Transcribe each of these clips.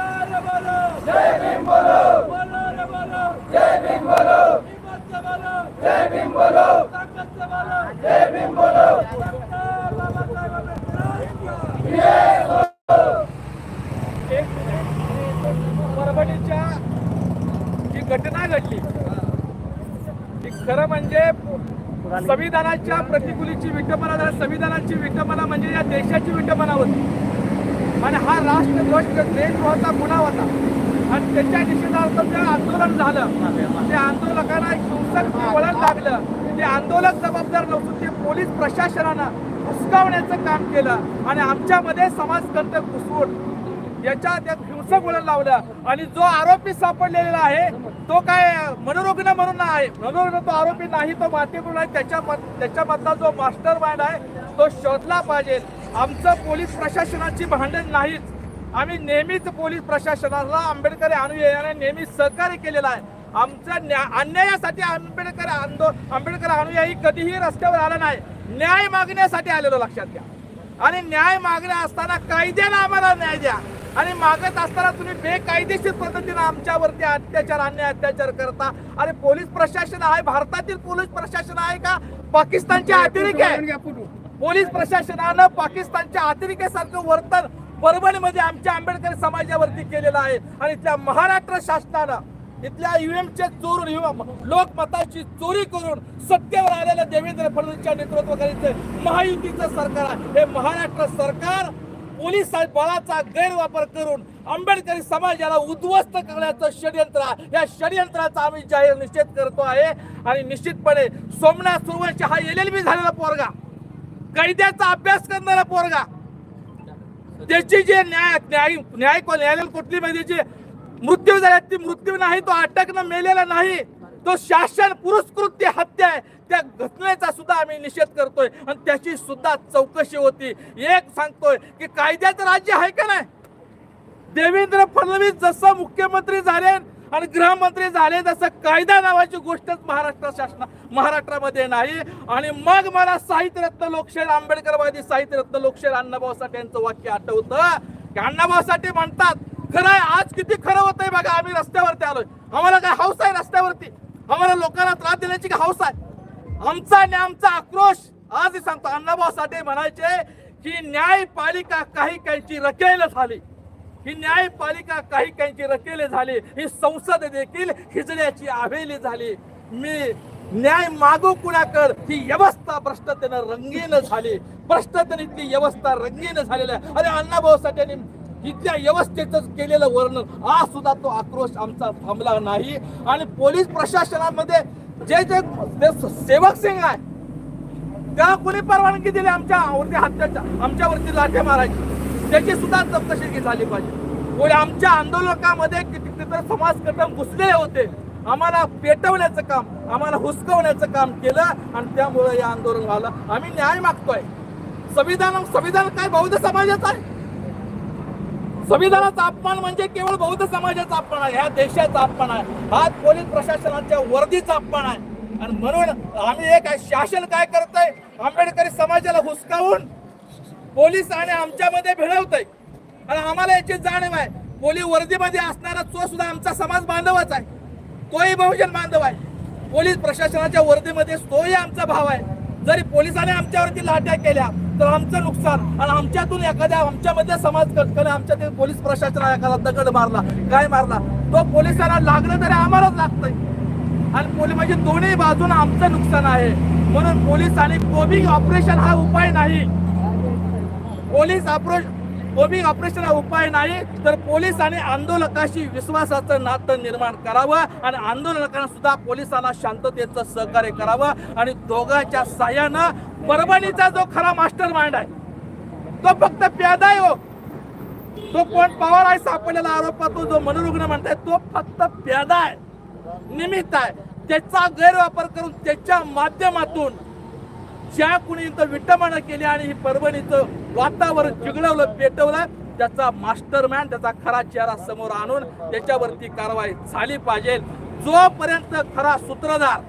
जय भीम बोलो. बोलो रे बोलो जय भीम बोलो हिम्मत से बोलो जय भीम बोलो ताकत से बोलो जय भीम बोलो डॉक्टर बाबासाहेब आंबेडकरांचा परभणीच्या जी घटना घडली ती खरं म्हणजे संविधानाच्या प्रतिकृतीची विटंबना झाली. संविधानाची विटंबना म्हणजे या देशाची विटंबना होती. आणि हा राष्ट्रध्वज देशद्रोहाचा गुन्हा होता. आणि त्याच्या निषेधार्थ जे आंदोलन झालं त्या आंदोलकांना एक हिंसक वळण लागलं ते आंदोलक जबाबदार नसून ते पोलीस प्रशासनानं हुसकावण्याचं काम केलं. आणि आमच्यामध्ये समाजकंटक घुसवून याच्या त्यात हिंसक वळण लावलं. आणि जो आरोपी सापडलेला आहे तो काय मनोरुग्ण म्हणून नाही आहे मनोरुग्ण तो आरोपी नाही तो मातेकडून आहे त्याच्या त्याच्यामधला जो मास्टर माइंड आहे तो शोधला पाहिजे. आमचं पोलीस प्रशासनाची भांडण नाहीच आम्ही नेहमीच पोलीस प्रशासनाला आंबेडकर अनुयायाने नेहमी सहकार्य केलेलं आहे. आमच्या न्या अन्यायासाठी आंबेडकर आंदो आंबेडकर अनुयायी कधीही रस्त्यावर आला नाही. न्याय मागण्यासाठी आलेलो लक्षात घ्या. आणि न्याय मागण्या असताना कायद्याला आम्हाला न्याय द्या. आणि मागत असताना तुम्ही बेकायदेशीर पद्धतीने आमच्यावरती अत्याचार अन्याय अत्याचार करता. अरे पोलीस प्रशासन आहे भारतातील पोलीस प्रशासन आहे का? पाकिस्तानचे अतिरेक आहे. पोलीस प्रशासनानं पाकिस्तानच्या अतिरेक्यासारखं वर्तन परभणीमध्ये आमच्या आंबेडकर समाजावरती केलेलं आहे. आणि त्या महाराष्ट्र शासनानं इथल्या युएमचे चोरून UM लोकमताची चोरी करून सत्तेवर आलेल्या देवेंद्र फडणवीसच्या नेतृत्वाखालीचं महायुतीचं सरकार आहे. हे महाराष्ट्र सरकार पोलीस बळाचा गैरवापर करून आंबेडकरी समाजाला उद्ध्वस्त करण्याचं षडयंत्र या षडयंत्राचा आम्ही जाहीर निषेध करतो आहे. आणि निश्चितपणे सोमनाथ सुरवंशी हा एल एल बी झालेला पोरगा कायद्याचा अभ्यास करणारा पोरगा त्याची जे न्याय न्याय न्याय न्यायालय कुठली मध्ये जे मृत्यू झाला ती मृत्यू नाही तो अटकनं मेलेला नाही. तो शासन पुरस्कृत्य हत्या आहे. त्या घटनेचा सुद्धा आम्ही निषेध करतोय. आणि त्याची सुद्धा चौकशी होती. एक सांगतोय की कायद्याचं राज्य आहे का नाही? देवेंद्र फडणवीस जसं मुख्यमंत्री झाले आणि गृहमंत्री झाले तसं कायदा नावाची गोष्टच महाराष्ट्र शासना महाराष्ट्रामध्ये नाही. आणि मग मला साहित्यरत्न लोकशाहीर आंबेडकरवादी साहित्यरत्न लोकशाहीर अण्णाभाऊ साठे यांचं वाक्य आठवतं. की अण्णाभाऊ साठे म्हणतात खरं आहे आज किती खरं होतंय बघा आम्ही रस्त्यावरती आलोय. आम्हाला काय हौस आहे रस्त्यावरती? आम्हाला लोकांना त्रास देण्याची काय हौस आहे? आमचा आणि आमचा आक्रोश. आजही सांगतो अण्णाभाऊ साठे म्हणायचे की न्यायपालिका काही काहींची रकेल झाली. ही न्यायपालिका काही काहींची रकेले झाली. ही संसद देखील हिजड्याची आवेली झाली. मी न्याय मागू कुणाकड? ही व्यवस्था भ्रष्टतेनं रंगीन झाली. भ्रष्टतेने ती व्यवस्था रंगीन झालेली आहे. अरे अण्णाभाऊ साठे इथल्या व्यवस्थेच केलेलं वर्णन. आज सुद्धा तो आक्रोश आमचा थांबला नाही. आणि पोलीस प्रशासनामध्ये जे जे जे सेवक सिंग आहे. त्या कोणी परवानगी दिली आमच्या वरती हत्याच्या आमच्यावरती लाठे मारायची. त्याची सुद्धा चौकशी झाली पाहिजे. कोणी आमच्या आंदोलकामध्ये कितीतरी समाजकर्म घुसले होते. आम्हाला पेटवण्याचं काम आम्हाला हुसकवण्याचं काम केलं आणि त्यामुळे हे आंदोलन झालं आम्ही न्याय मागतोय. संविधान संविधान काय बौद्ध समाजाचं आहे? संविधानाचा अपमान म्हणजे केवळ बौद्ध समाजाचा अपमान आहे ह्या देशाचा अपमान आहे हा पोलीस प्रशासनाच्या वर्दीचा अपमान आहे. आणि म्हणून आम्ही एक शासन काय करतंय? आंबेडकरी समाजाला हुसकावून पोलीस आणि आमच्यामध्ये भिडवतंय. आणि आम्हाला याची जाणीव आहे पोलीस वर्दीमध्ये असणारा तो सुद्धा आमचा समाज बांधवच आहे. तोही बहुजन बांधव आहे. पोलीस प्रशासनाच्या वर्दीमध्ये तोही आमचा भाव आहे. जरी पोलिसाने आमच्यावरती लाट्या केल्या तर आमचं नुकसान आणि आमच्यातून एखाद्या आमच्यामध्ये समाज आमच्या ते पोलीस प्रशासनाला एखादा दगड मारला. काय मारला? तो पोलिसांना लागलं तरी आम्हालाच लागतंय. आणि पोलीस म्हणजे दोन्ही बाजून आमचं नुकसान आहे. म्हणून पोलीस आणि कोबिंग ऑपरेशन हा उपाय नाही. पोलीस ऑपरेशन कोबिंग ऑपरेशन हा उपाय नाही तर पोलीस आणि आंदोलकाशी विश्वासाचं नातं निर्माण करावं आणि आंदोलकांना सुद्धा पोलिसांना शांततेचं सहकार्य करावं आणि दोघांच्या साह्यानं परभणीचा जो खरा मास्टर माइंड आहे तो फक्त प्यादा आहे हो. तो कोण पवार आहे सापडलेला आरोपातो जो मनोरुग्ण म्हणताय तो फक्त प्यादा आहे निमित्त आहे. त्याचा गैरवापर करून त्याच्या माध्यमातून ज्या कुणी इथं विटंबना केली आणि ही परभणीचं वातावरण चिघळवलं पेटवलं त्याचा मास्टरमॅन त्याचा खरा चेहरा समोर आणून त्याच्यावरती कारवाई झाली पाहिजे. जोपर्यंत खरा सूत्रधार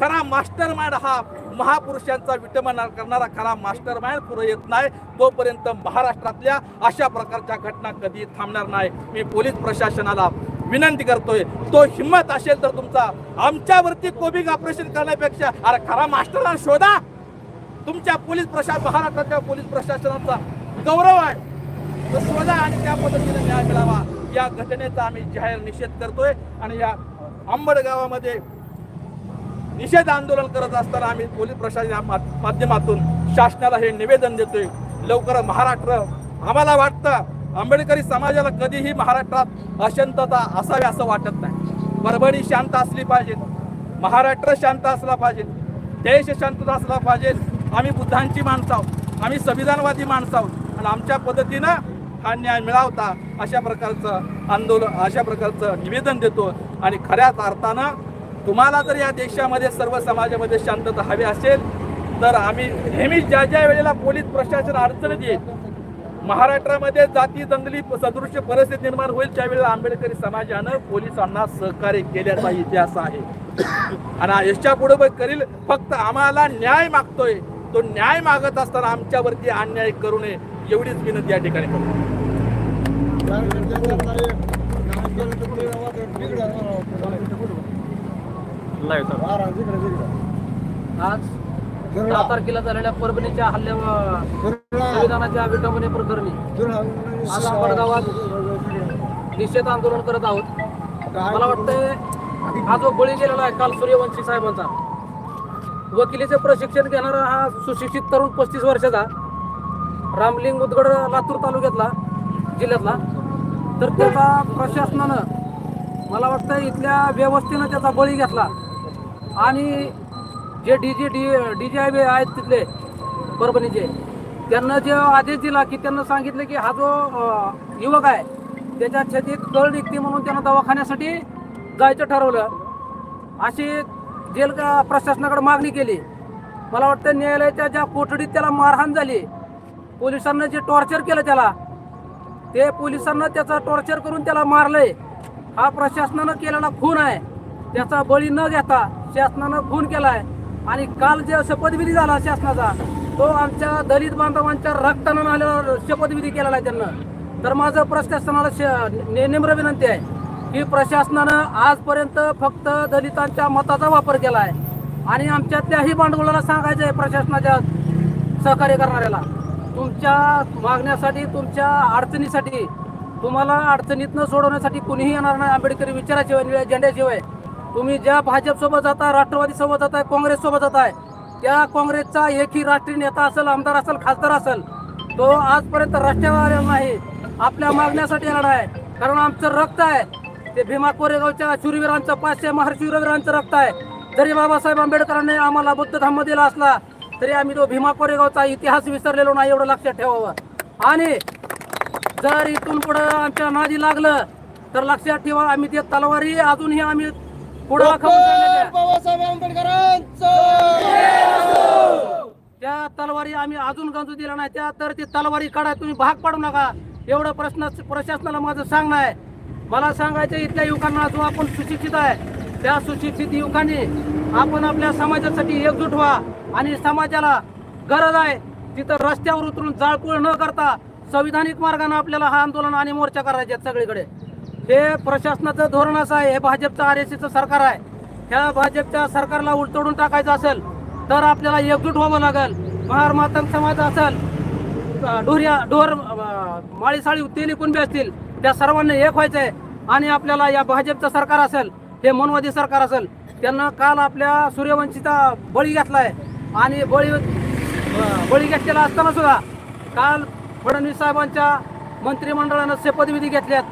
खरा मास्टर मॅन हा महापुरुषांचा विटंबना करणारा खरा मास्टर मॅन पुढे येत नाही तोपर्यंत महाराष्ट्रातल्या अशा प्रकारच्या घटना कधी थांबणार नाही. मी पोलीस प्रशासनाला विनंती करतोय तो हिंमत असेल तर तुमचा आमच्यावरती कोबिंग ऑपरेशन करण्यापेक्षा अरे खरा मास्टरला शोधा. तुमच्या पोलीस प्रशासन महाराष्ट्राच्या पोलीस प्रशासनाचा गौरव आहे. स्वतः आणि त्या पद्धतीने न्याय मिळावा. या घटनेचा आम्ही जाहीर निषेध करतोय आणि या आंबड गावामध्ये निषेध आंदोलन करत असताना आम्ही पोलीस प्रशासन मा- माध्यमातून शासनाला हे निवेदन देतोय. लवकर महाराष्ट्र आम्हाला वाटतं. आंबेडकरी समाजाला कधीही महाराष्ट्रात अशांतता असावी असं वाटत नाही. परभणी शांत असली पाहिजे. महाराष्ट्र शांत असला पाहिजे. देश शांत असला पाहिजे. आम्ही बुद्धांची माणसं आहोत. आम्ही संविधानवादी माणसं आहोत. आणि आमच्या पद्धतीनं हा न्याय मिळावता अशा प्रकारचं आंदोलन अशा प्रकारचं निवेदन देतो. आणि खऱ्याच अर्थानं तुम्हाला जर या देशामध्ये सर्व समाजामध्ये शांतता हवी असेल तर आम्ही नेहमी ज्या ज्या वेळेला पोलीस प्रशासन अडचणीत येईल महाराष्ट्रामध्ये जाती दंगली सदृश्य परिस्थिती निर्माण होईल त्यावेळेला आंबेडकरी समाजानं पोलिसांना सहकार्य केल्याचा इतिहास आहे. आणि याच्यापुढे करील फक्त आम्हाला न्याय मागतोय. तो न्याय मागत असताना आमच्यावरती अन्याय करू नये एवढीच विनंती या ठिकाणी करतो. आज दहा तारखेला झालेल्या परभणीच्या हल्ल्यावर संविधानाच्या विटंबने प्रकरणी आज आपण गावात निषेध आंदोलन करत आहोत. मला वाटतंय हा जो बळी गेलेला आहे काल सूर्यवंशी साहेबांचा वकिलीचे प्रशिक्षण घेणारा हा सुशिक्षित तरुण पस्तीस वर्षाचा रामलिंग उदगड लातूर तालुक्यातला जिल्ह्यातला. तर त्याचा प्रशासनानं मला वाटतं इथल्या व्यवस्थेनं त्याचा बळी घेतला. आणि जे D G D D G I आहेत तिथले परभणीचे त्यांना जे आदेश दिला की त्यांना सांगितलं की हा जो युवक आहे त्याच्या छेतीत कळ निघते म्हणून त्यांना दवाखान्यासाठी जायचं ठरवलं. अशी जेल का प्रशासनाकडे मागणी केली. मला वाटतं न्यायालयाच्या ज्या कोठडीत त्याला मारहाण झाली पोलिसांना जे टॉर्चर केलं त्याला ते पोलिसांना त्याचा टॉर्चर करून त्याला मारलंय. हा प्रशासनानं केलेला खून आहे. त्याचा बळी न घेता शासनानं खून केलाय. आणि काल जे शपथविधी झाला शासनाचा तो आमच्या दलित बांधवांच्या रक्तानं आलेला शपथविधी केलेला आहे त्यांना. तर माझं प्रशासनाला श- निम्र विनंती आहे. की प्रशासनानं आजपर्यंत फक्त दलितांच्या मताचा वापर केला आहे आणि आमच्या त्याही भांडवलाला सांगायचं आहे प्रशासनाच्या सहकार्य करणाऱ्याला. तुमच्या मागण्यासाठी तुमच्या अडचणीसाठी तुम्हाला अडचणीतनं सोडवण्यासाठी कुणीही येणार नाही. आंबेडकरी विचाराशिवाय निळ्या झेंड्याशिवाय. तुम्ही ज्या भाजपसोबत जाता जाताय राष्ट्रवादी जाताय काँग्रेससोबत जाताय त्या काँग्रेसचा एकही राष्ट्रीय नेता असेल आमदार असेल खासदार असेल तो आजपर्यंत रस्त्यावर नाही. आपल्या मागण्यासाठी येणार आहे. कारण आमचं रक्त आहे. ते भीमा कोरेगावच्या शूरवीरांचं पाचशे महाशूरवीरांचं रक्त आहे. जरी बाबासाहेब आंबेडकरांनी आम्हाला बुद्ध धम्म दिला असला तरी आम्ही तो भीमा कोरेगावचा इतिहास विसरलेलो नाही एवढं लक्षात ठेवावं. आणि जर इथून पुढं आमच्या नादी लागलं तर लक्षात ठेवा आम्ही ते तलवारी अजूनही आम्ही पुढं त्या तलवारी आम्ही अजून गंजू दिला नाही. त्या तर ती तलवारी काढा तुम्ही भाग पाडू नका. एवढं प्रश्न प्रशासनाला माझं सांगणं आहे. मला सांगायचं इथल्या युवकांना जो आपण सुशिक्षित आहे. त्या सुशिक्षित युवकांनी आपण आपल्या समाजासाठी एकजूट व्हा आणि समाजाला गरज आहे. तिथं रस्त्यावर उतरून जाळपोळ न करता संविधानिक मार्गाने आपल्याला हा आंदोलन आणि मोर्चा करायचे आहेत सगळीकडे. हे प्रशासनाचं धोरण असं आहे हे भाजपचं आर एस सरकार आहे. ह्या भाजपच्या सरकारला उलटोडून टाकायचं असेल तर आपल्याला एकजूट व्हावं लागेल. महार मातंग समाज असेल ढोरिया ढोर माळीसाळी तेली कुणबी असतील त्या सर्वांनी एक व्हायचं आहे आणि आपल्याला या भाजपचं सरकार असेल हे मनवादी सरकार असेल त्यांना काल आपल्या सूर्यवंशीचा बळी घेतलाय. आणि बळी बळी घेतलेला असताना सुद्धा काल फडणवीस साहेबांच्या मंत्रिमंडळानं शपथविधी घेतल्यात.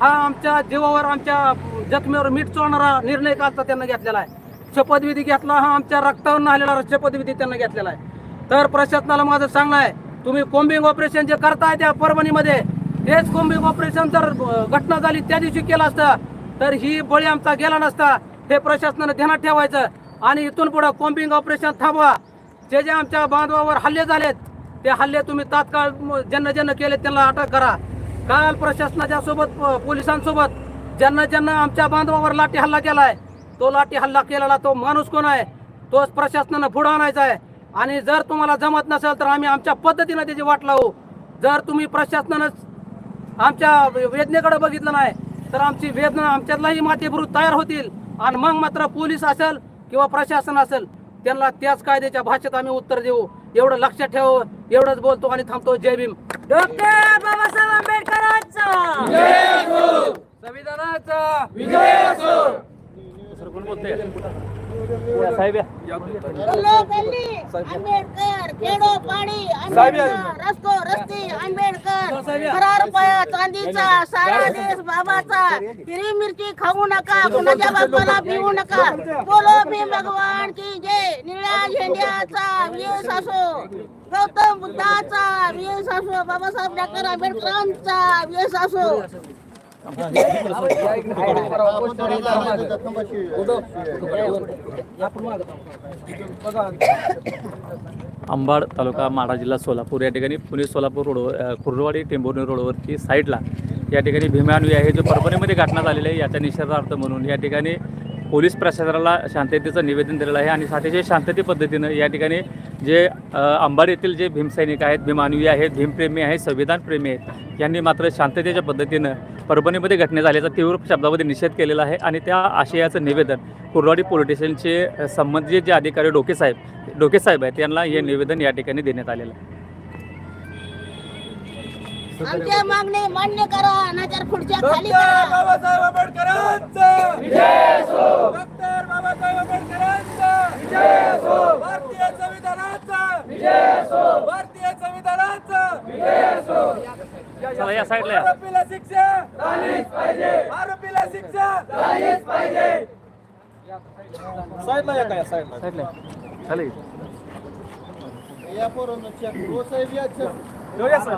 हा आमच्या जीवावर आमच्या जखमेवर मीठ चोळणारा निर्णय कालचा त्यांना घेतलेला आहे. शपथविधी घेतला हा आमच्या रक्तावर आलेला शपथविधी त्यांना घेतलेला आहे. तर प्रशासनाला माझं सांगणं आहे तुम्ही कोम्बिंग ऑपरेशन जे करताय त्या परभणीमध्ये हेच कोंबडी ऑपरेशन जर घटना झाली त्या दिवशी केलं असतं तर ही बळी आमचा गेला नसता. हे प्रशासनानं ध्यानात ठेवायचं. आणि इथून पुढं कोंबिंग ऑपरेशन थांबवा. जे जे आमच्या बांधवावर हल्ले झालेत ते हल्ले तुम्ही तात्काळ ज्यांना ज्यांना केले त्यांना अटक करा. काल प्रशासनाच्या सोबत प- पोलिसांसोबत ज्यांना ज्यांना आमच्या बांधवावर लाठी हल्ला केलाय तो लाठी हल्ला केलेला तो माणूस कोण आहे? तोच प्रशासनानं पुढे आणायचा आहे. आणि जर तुम्हाला जमत नसेल तर आम्ही आमच्या पद्धतीनं त्याची वाट लावू. जर तुम्ही प्रशासनानं आमच्या वेदनेकडे बघितलं नाही तर आमची वेदना आमच्यातलाही मातेभरू तयार होतील. आणि मग मात्र पोलीस असेल किंवा प्रशासन असेल त्यांना त्याच कायद्याच्या भाषेत आम्ही उत्तर देऊ. एवढं लक्षात ठेव एवढंच बोलतो आणि थांबतो. जय भीम. डॉक्टर बाबासाहेब आंबेडकरांचा! संविधानाचा! आंबेडकर खेडो पाडी आंबेडकर रस्तो रस्ती आंबेडकर फरार पाया चांदीचा सारा देश बाबाचा हिरी मिरची खाऊ नका कुणाच्या बापाला पिऊ नका बोलो भीम भगवान की जय निळ्या झेंड्याचा वियस असो गौतम बुद्धाचा वियस असो बाबासाहेब डॉक्टर आंबेडकरांचा वियस असो अंबाड तालुका माढा जिल्हा सोलापूर. या ठिकाणी पुणे सोलापूर रोडवर कुर्डवाडी टेंभुर्णी रोडवरती साईडला या ठिकाणी भीमान्वी आहे. जो परभणीमध्ये घटना झालेली आहे याच्या निषेधार्थ म्हणून या ठिकाणी पोलीस प्रशासनाला शांततेचं निवेदन दिलेलं आहे आणि अतिशय शांतते पद्धतीनं या ठिकाणी जे अंबाड येथील जे भीमसैनिक आहेत भीमानवी आहेत भीमप्रेमी आहेत संविधानप्रेमी आहेत यांनी मात्र शांततेच्या पद्धतीनं परभणीमध्ये घटना झाल्याचा तीव्र शब्दामध्ये निषेध केलेला आहे आणि त्या आशयाचं निवेदन कुर्डवाडी पोलीस स्टेशनचे संबंधित जे अधिकारी डोके साहेब डोके साहेब आहेत यांना हे निवेदन या ठिकाणी देण्यात आलेलं आहे. आमच्या मागणी मान्य करा नाहीतर खुर्च्या खाली डॉक्टर करा. बाबासाहेब आंबेडकरांचा! विजय असो डॉक्टर बाबासाहेब आंबेडकरांचा! विजय असो भारतीय संविधानाचा! विजय असो भारतीय संविधानाचा! विजय असो चला या साईडला या. आरोपीला शिक्षा. झालीच पाहिजे. आरोपीला शिक्षा. झालीच पाहिजे. साईडला या काय साईडला? साईडला चालेल जाऊया सर